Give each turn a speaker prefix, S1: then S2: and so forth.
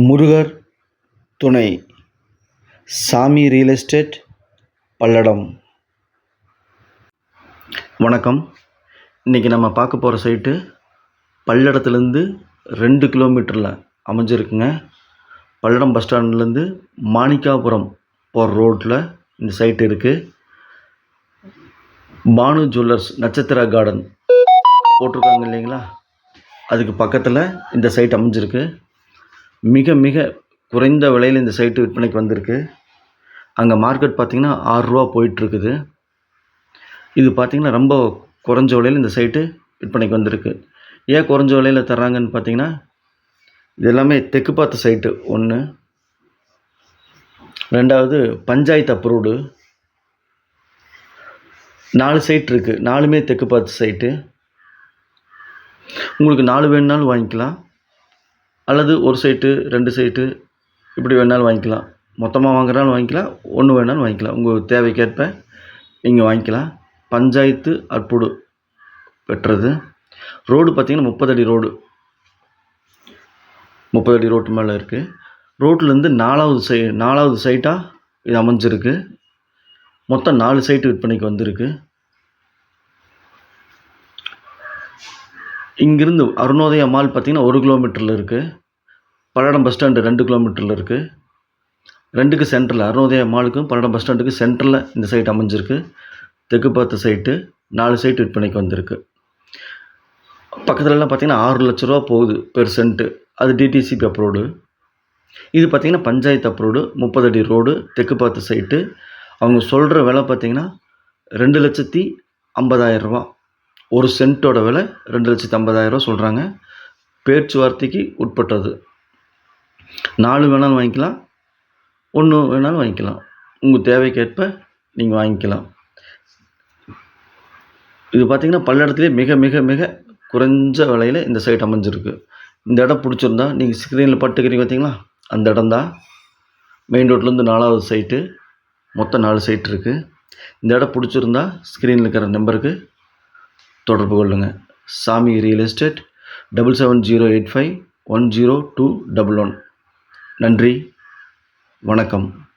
S1: முருகர் துணை. சாமி real estate Palladam. வணக்கம். இன்றைக்கி நம்ம பார்க்க போகிற சைட்டு பல்லடத்துலேருந்து ரெண்டு கிலோமீட்டரில் அமைஞ்சிருக்குங்க. பல்லடம் பஸ் ஸ்டாண்ட்லேருந்து மாணிக்காபுரம் போகிற ரோட்டில் இந்த சைட்டு இருக்குது பானு ஜுவல்லர்ஸ் நட்சத்திரா கார்டன் போட்டிருக்காங்க இல்லைங்களா? அதுக்கு பக்கத்தில் இந்த சைட் அமைஞ்சிருக்கு. மிக மிக குறைந்த விலையில் இந்த சைட்டு விற்பனைக்கு வந்திருக்கு. அங்கே மார்க்கெட் பார்த்திங்கன்னா ஆறுரூவா போயிட்டுருக்குது. இது பார்த்திங்கன்னா ரொம்ப குறைஞ்ச விலையில் இந்த சைட்டு விற்பனைக்கு வந்திருக்கு. ஏன் குறைஞ்ச விலையில் தர்றாங்கன்னு பார்த்தீங்கன்னா இது எல்லாமே தெற்கு பார்த்த சைட்டு. ஒன்று ரெண்டாவது பஞ்சாயத்து அப்ரூவ்டு. நாலு சைட் இருக்குது நாலுமே தெற்கு பார்த்த சைட்டு. உங்களுக்கு நாலு வேணுனாலும் வாங்கிக்கலாம். அல்லது ஒரு சைட்டு ரெண்டு சைட்டு இப்படி வேணாலும் வாங்கிக்கலாம். மொத்தமாக வாங்குறாலும் வாங்கிக்கலாம் ஒன்று வேணாலும் வாங்கிக்கலாம். உங்கள் தேவைக்கேற்ப நீங்கள் வாங்கிக்கலாம். பஞ்சாயத்து அற்புடு பெற்றது. ரோடு பார்த்திங்கன்னா முப்பது அடி ரோடு. முப்பது அடி ரோட்டு மேலே இருக்குது ரோட்லேருந்து நாலாவது சை நாலாவது சைட்டாக இது அமைஞ்சிருக்கு. மொத்தம் நாலு சைட்டு விற்பனைக்கு வந்திருக்கு. இங்கிருந்து அருணோதய மால் பார்த்திங்கன்னா ஒரு கிலோமீட்டரில் இருக்குது பல்லடம் பஸ் ஸ்டாண்டு ரெண்டு கிலோமீட்டரில் இருக்குது ரெண்டுக்கு சென்டரில் அருணோதயா மாலுக்கும் பல்லடம் பஸ் ஸ்டாண்டுக்கு சென்டரில் இந்த சைட் அமைஞ்சிருக்கு. தெற்கு பார்த்த சைட்டு நாலு சைட் விற்பனைக்கு வந்திருக்கு. பக்கத்துலலாம் பார்த்திங்கன்னா ஆறு லட்ச ரூபா போகுது பெர் சென்ட்டு அது D T C P approved இது பார்த்திங்கன்னா பஞ்சாயத்து அப்ரோடு முப்பது அடி ரோடு தெற்கு பார்த்த சைட்டு அவங்க சொல்கிற விலை பார்த்திங்கன்னா ரெண்டு லட்சத்தி ஐம்பதாயிரம் ரூபா. ஒரு சென்ட்டோட விலை ரெண்டு லட்சத்தி ஐம்பதாயிரரூவா சொல்கிறாங்க பேச்சுவார்த்தைக்கு உட்பட்டது. நாலு வேணாலும் வாங்கிக்கலாம் ஒன்று வேணாலும் வாங்கிக்கலாம். உங்கள் தேவைக்கேற்ப நீங்கள் வாங்கிக்கலாம். இது பார்த்திங்கன்னா பல்லடத்துலேயே மிக மிக மிக குறைஞ்ச விலையில் இந்த சைட் அமைஞ்சிருக்கு. இந்த இடம் பிடிச்சிருந்தா நீங்கள் ஸ்க்ரீனில் பட்டுக்கிறீங்க பார்த்தீங்களா அந்த இடம் தான் மெயின் ரோட்லேருந்து நாலாவது சைட்டு மொத்தம் நாலு சைட் இருக்குது இந்த இடம் பிடிச்சிருந்தா ஸ்க்ரீனில் இருக்கிற நம்பருக்கு தொடர்பு கொள்ளுங்கள் Sami real estate double seven zero eight five one zero two double one நன்றி. வணக்கம்.